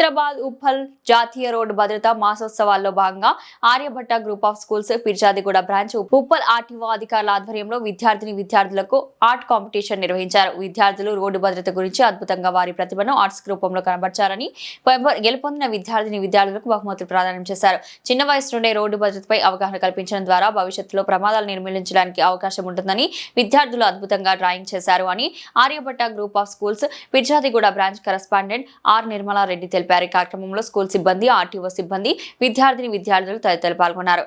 హైదరాబాద్ ఉప్పల్ జాతీయ రోడ్డు భద్రత మాసోత్సవాల్లో భాగంగా Aryabhatta group of schools Pirzadiguda branch Uppal RTO అధికారుల ఆధ్వర్యంలో విద్యార్థిని విద్యార్థులకు ఆర్ట్ కాంపిటీషన్ నిర్వహించారు. విద్యార్థులు రోడ్డు భద్రత గురించి అద్భుతంగా వారి ప్రతిభను ఆర్ట్స్ రూపంలో కనబర్చారని గెలుపొందిన విద్యార్థిని విద్యార్థులకు బహుమతులు ప్రదానం చేశారు. చిన్న వయసు నుండే రోడ్డు భద్రతపై అవగాహన కల్పించడం ద్వారా భవిష్యత్తులో ప్రమాదాలు నిర్మూలించడానికి అవకాశం ఉంటుందని విద్యార్థులు అద్భుతంగా డ్రాయింగ్ చేశారు అని Aryabhatta group of schools Pirzadiguda branch correspondent R Nirmala Reddy తెలిపారు. ఈ కార్యక్రమంలో స్కూల్ సిబ్బంది ఆర్టీఓ సిబ్బంది విద్యార్థిని విద్యార్థులు తదితరులు పాల్గొన్నారు.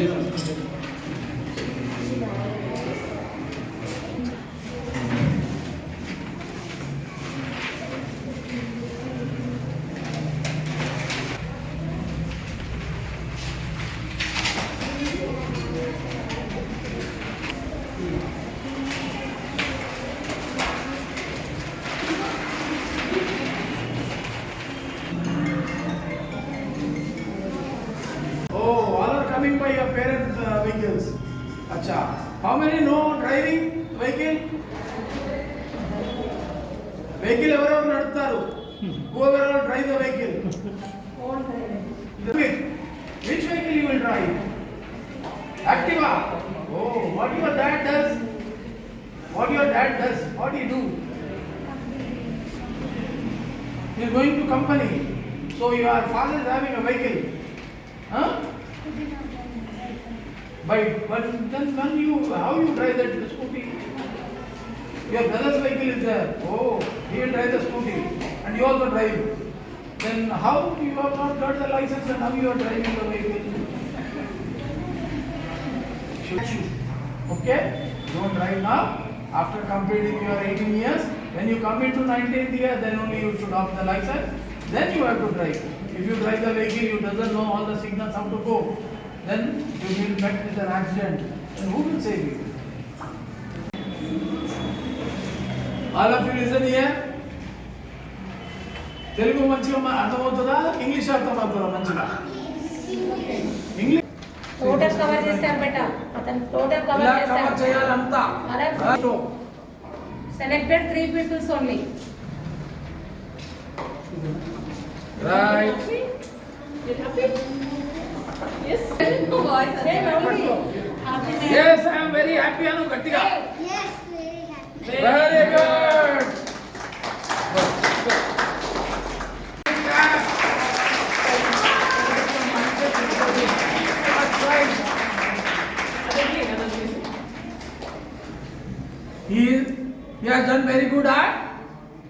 Gehirn bestimmen. Acha. How many know driving vehicle? Vehicle ఎవరెవరు నడుపుతారు ఎవరెవరు drive the vehicle which vehicle you will drive Activa oh what your dad does what your dad does what you do you going to company so your father is having a vehicle Huh? But, but then when you, how you drive that scooty? Your brother's vehicle is there. Oh, he will drive the scooty and you also drive. Then how you have not got the license and how you are driving the vehicle? Should you? Okay? Don't drive now. After completing your 18 years, when you come into 19th year, then only you should have the license. Then you have to drive. If you drive the vehicle, you doesn't know all the signals how to go. Then you will met with an accident. Then who will save you? All of you listen here. Telugu మంచిగా అర్థమవుతుందా English అర్థమవుతుందా మంచిగా English total cover చేశారు బెట అతను total cover చేయాలంతా. Selected three peoples only right Yes. Yes, I am very happy, Anu Kartika. Yes, very happy. Very good. He, he has done very good art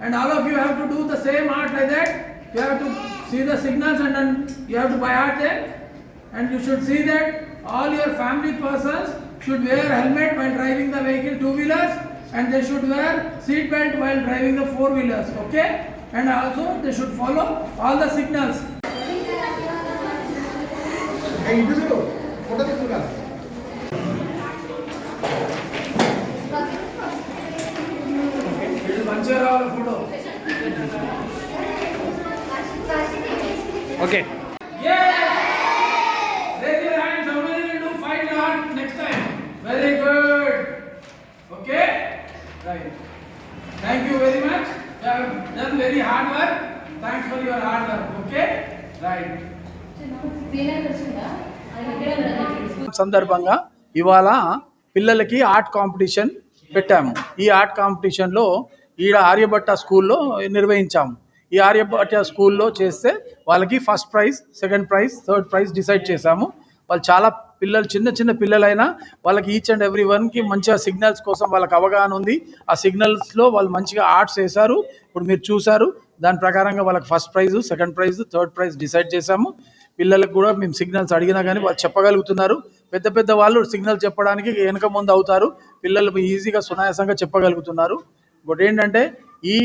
and all of you have to do the same art like that. You have to see the signals and then you have to buy art there. and you should see that all your family persons should wear helmet while driving the vehicle two wheelers and they should wear seat belt while driving the four wheelers okay? And also they should follow all the signals. Okay. Yeah. Right. Thank you very much. You have done very hard work. Thanks for your hard work. Okay? Right. సందర్భంగా ఇవాళ పిల్లలకి art competition పెట్టాము ఈ art కాంపిటీషన్లో ఈడ ఆర్యభట్ట స్కూల్లో నిర్వహించాము ఈ ఆర్యభట్ట స్కూల్లో చేస్తే వాళ్ళకి first prize second prize third prize decide చేశాము వాళ్ళు చాలా పిల్లలు చిన్న చిన్న పిల్లలైనా వాళ్ళకి ఈచ్ అండ్ ఎవ్రీ వన్కి మంచిగా సిగ్నల్స్ కోసం వాళ్ళకి అవగాహన ఉంది. ఆ సిగ్నల్స్లో వాళ్ళు మంచిగా ఆర్ట్స్ వేశారు. ఇప్పుడు మీరు చూశారు దాని ప్రకారంగా వాళ్ళకి first prize second prize third prize decide చేశాము. పిల్లలకు కూడా మేము సిగ్నల్స్ అడిగినా కానీ వాళ్ళు చెప్పగలుగుతున్నారు. పెద్ద పెద్ద వాళ్ళు సిగ్నల్ చెప్పడానికి వెనక ముందు అవుతారు. పిల్లలు ఈజీగా సునాయాసంగా చెప్పగలుగుతున్నారు. ఇంకోటి ఏంటంటే ఈ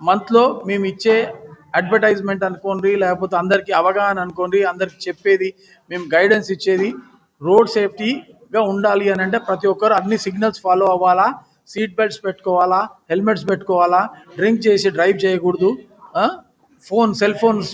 మంత్లో మేము ఇచ్చే అడ్వర్టైజ్మెంట్ అనుకోండి లేకపోతే అందరికీ అవగాహన అనుకోండి అందరికి చెప్పేది మేము గైడెన్స్ ఇచ్చేది రోడ్ సేఫ్టీగా ఉండాలి అని అంటే ప్రతి ఒక్కరు అన్ని సిగ్నల్స్ ఫాలో అవ్వాలా సీట్ బెల్ట్స్ పెట్టుకోవాలా హెల్మెట్స్ పెట్టుకోవాలా డ్రింక్ చేసి డ్రైవ్ చేయకూడదు ఫోన్ సెల్ ఫోన్స్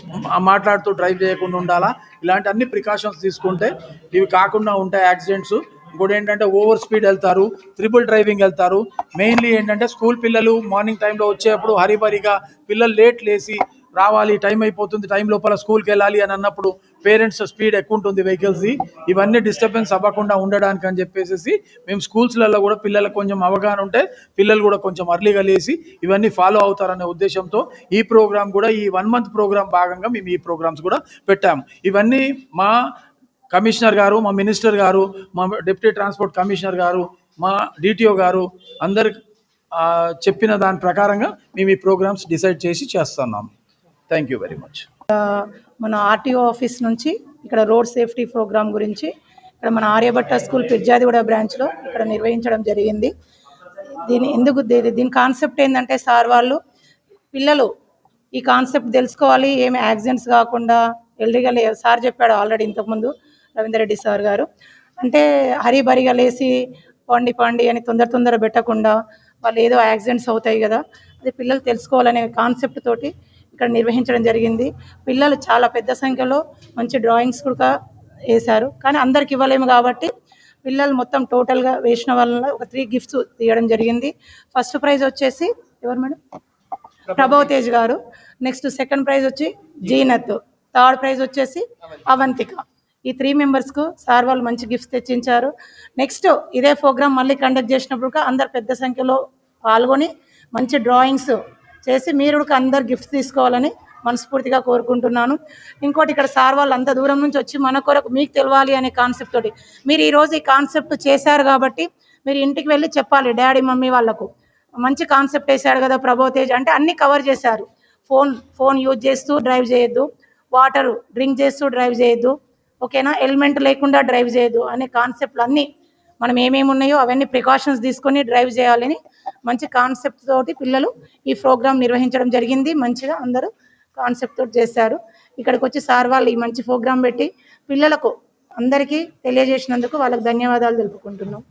మాట్లాడుతూ డ్రైవ్ చేయకుండా ఉండాలా ఇలాంటి అన్ని ప్రికాషన్స్ తీసుకుంటే ఇవి కాకుండా ఉంటాయి యాక్సిడెంట్స్ ఇంకోటి ఏంటంటే ఓవర్ స్పీడ్ వెళ్తారు త్రిపుల్ డ్రైవింగ్ వెళ్తారు. మెయిన్లీ ఏంటంటే స్కూల్ పిల్లలు మార్నింగ్ టైంలో వచ్చేప్పుడు హరిబరిగా పిల్లలు లేట్ లేసి రావాలి టైం అయిపోతుంది టైం లోపల స్కూల్కి వెళ్ళాలి అని అన్నప్పుడు పేరెంట్స్ స్పీడ్ ఎక్కువ ఉంటుంది వెహికల్స్ది ఇవన్నీ డిస్టర్బెన్స్ అవ్వకుండా ఉండడానికి అని చెప్పేసి మేము స్కూల్స్లలో కూడా పిల్లలకు కొంచెం అవగాహన ఉంటే పిల్లలు కూడా కొంచెం అర్లీగా లేసి ఇవన్నీ ఫాలో అవుతారనే ఉద్దేశంతో ఈ ప్రోగ్రామ్ కూడా ఈ వన్ మంత్ ప్రోగ్రామ్ భాగంగా మేము ఈ ప్రోగ్రామ్స్ కూడా పెట్టాము. ఇవన్నీ మా కమిషనర్ గారు మా మినిస్టర్ గారు మా డిప్యూటీ ట్రాన్స్పోర్ట్ కమిషనర్ గారు మా డిటిఓ గారు అందరు చెప్పిన దాని ప్రకారంగా మేము ఈ ప్రోగ్రామ్స్ డిసైడ్ చేసి చేస్తున్నాం. థ్యాంక్ యూ వెరీ మచ్ మన ఆర్టీఓ ఆఫీస్ నుంచి ఇక్కడ రోడ్ సేఫ్టీ ప్రోగ్రామ్ గురించి ఇక్కడ మన ఆర్యభట్ట స్కూల్ పిర్జాదిగూడ బ్రాంచ్లో ఇక్కడ నిర్వహించడం జరిగింది. దీని ఎందుకు దీని కాన్సెప్ట్ ఏంటంటే సార్ వాళ్ళు పిల్లలు ఈ కాన్సెప్ట్ తెలుసుకోవాలి ఏమి యాక్సిడెంట్స్ కాకుండా ఎల్డిగా లే సార్ చెప్పాడు ఆల్రెడీ ఇంతకుముందు రవీందర్ రెడ్డి సార్ గారు. అంటే హరిబరిగా లేసి పండి పండి అని తొందర తొందర పెట్టకుండా వాళ్ళు ఏదో యాక్సిడెంట్స్ అవుతాయి కదా అది పిల్లలు తెలుసుకోవాలనే కాన్సెప్ట్ తోటి ఇక్కడ నిర్వహించడం జరిగింది. పిల్లలు చాలా పెద్ద సంఖ్యలో మంచి డ్రాయింగ్స్ కూడా వేశారు. కానీ అందరికి ఇవ్వలేము కాబట్టి పిల్లలు మొత్తం టోటల్గా వేసిన వల్ల ఒక త్రీ గిఫ్ట్స్ తీయడం జరిగింది. ఫస్ట్ ప్రైజ్ వచ్చేసి ఎవరు మేడం? ప్రభావ్ తేజ్ గారు. నెక్స్ట్ సెకండ్ ప్రైజ్ వచ్చి జీనత్. థర్డ్ ప్రైజ్ వచ్చేసి అవంతిక. ఈ త్రీ మెంబర్స్కు సార్ వాళ్ళు మంచి గిఫ్ట్స్ తెచ్చించారు. నెక్స్ట్ ఇదే ప్రోగ్రామ్ మళ్ళీ కండక్ట్ చేసినప్పుడు అందరు పెద్ద సంఖ్యలో పాల్గొని మంచి డ్రాయింగ్స్ చేసి మీరు కూడా అందరు గిఫ్ట్స్ తీసుకోవాలని మనస్ఫూర్తిగా కోరుకుంటున్నాను. ఇంకోటి ఇక్కడ సార్ వాళ్ళు అంత దూరం నుంచి వచ్చి మన కొరకు మీకు తెలవాలి అనే కాన్సెప్ట్ తోటి. మీరు ఈరోజు ఈ కాన్సెప్ట్ చేశారు కాబట్టి మీరు ఇంటికి వెళ్ళి చెప్పాలి డాడీ మమ్మీ వాళ్ళకు. మంచి కాన్సెప్ట్ వేశాడు కదా ప్రభోతేజ్ తేజ్ అంటే అన్ని కవర్ చేశారు. ఫోన్ ఫోన్ యూజ్ చేస్తూ డ్రైవ్ చేయొద్దు. వాటర్ డ్రింక్ చేస్తూ డ్రైవ్ చేయొద్దు. ఓకేనా హెల్మెట్ లేకుండా డ్రైవ్ చేయొద్దు అనే కాన్సెప్ట్లు అన్నీ మనం ఏమేమి ఉన్నాయో అవన్నీ ప్రికాషన్స్ తీసుకొని డ్రైవ్ చేయాలని మంచి కాన్సెప్ట్ తోటి పిల్లలు ఈ ప్రోగ్రామ్ నిర్వహించడం జరిగింది. మంచిగా అందరూ కాన్సెప్ట్ తోటి చేశారు. ఇక్కడికి వచ్చి సార్ వాళ్ళు ఈ మంచి ప్రోగ్రాం పెట్టి పిల్లలకు అందరికీ తెలియజేసినందుకు వాళ్ళకి ధన్యవాదాలు తెలుపుకుంటున్నాం.